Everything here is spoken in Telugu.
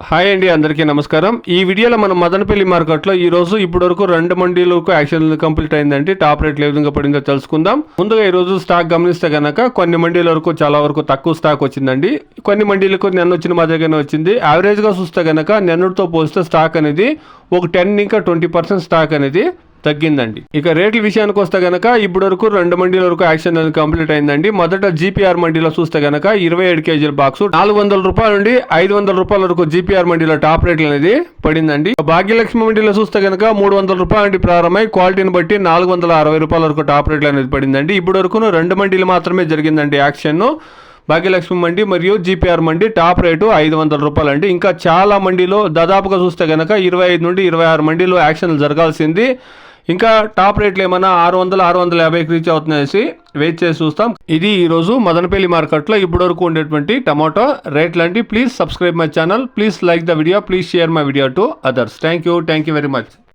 హాయ్ అండి అందరికీ నమస్కారం. ఈ వీడియోలో మనం మదనపల్లి మార్కెట్లో ఈ రోజు ఇప్పటి వరకు రెండు మండీలకు యాక్షన్ కంప్లీట్ అయిందండి. టాప్ రేట్లు ఏ విధంగా పడిందో తెలుసుకుందాం. ముందుగా ఈ రోజు స్టాక్ గమనిస్తే గనక కొన్ని మండీల వరకు చాలా వరకు తక్కువ స్టాక్ వచ్చిందండి. కొన్ని మండీలకు నిన్న వచ్చిన మాదిరిగానే వచ్చింది. యావరేజ్గా చూస్తే కనుక నిన్నటితో పోలిస్తే స్టాక్ అనేది ఒక టెన్ ఇంకా ట్వంటీ పర్సెంట్ స్టాక్ అనేది తగ్గిందండి. ఇక రేట్ల విషయానికి వస్తే గనక ఇప్పటి వరకు రెండు మండీల వరకు యాక్షన్ అనేది కంప్లీట్ అయిందండి. మొదట జీపీఆర్ మండీలో చూస్తే గనక ఇరవై ఏడు కేజీల బాక్స్ నాలుగు వందల రూపాయల నుండి ఐదు వందల రూపాయల వరకు జీపీఆర్ మండీలో టాప్ రేట్లు అనేది పడిందండి. భాగ్యలక్ష్మి మండీలో చూస్తే గనక మూడు వందల రూపాయల నుండి ప్రారంభమై క్వాలిటీని బట్టి నాలుగు వందల అరవై రూపాయల వరకు టాప్ రేట్లు అనేది పడిందండి. ఇప్పటి వరకు రెండు మండీలు మాత్రమే జరిగిందండి యాక్షన్ భాగ్యలక్ష్మి మండి మరియు జీపీఆర్ మండి టాప్ రేటు ఐదు వందల రూపాయలు అండి. ఇంకా చాలా మండీలో దాదాపుగా చూస్తే కనుక ఇరవై ఐదు నుండి ఇరవై ఆరు మండీలో యాక్షన్లు జరగాల్సింది. ఇంకా టాప్ రేట్లు ఏమైనా ఆరు వందల ఆరు వందల యాభైకి రీచ్ అవుతుందనేసి వెయిట్ చేసి చూస్తాం. ఇది ఈరోజు మదనపల్లి మార్కెట్లో ఇప్పటి వరకు ఉండేటువంటి టమాటో రేట్లు అండి. Please subscribe my channel please like the video please share my video to others thank you thank you very much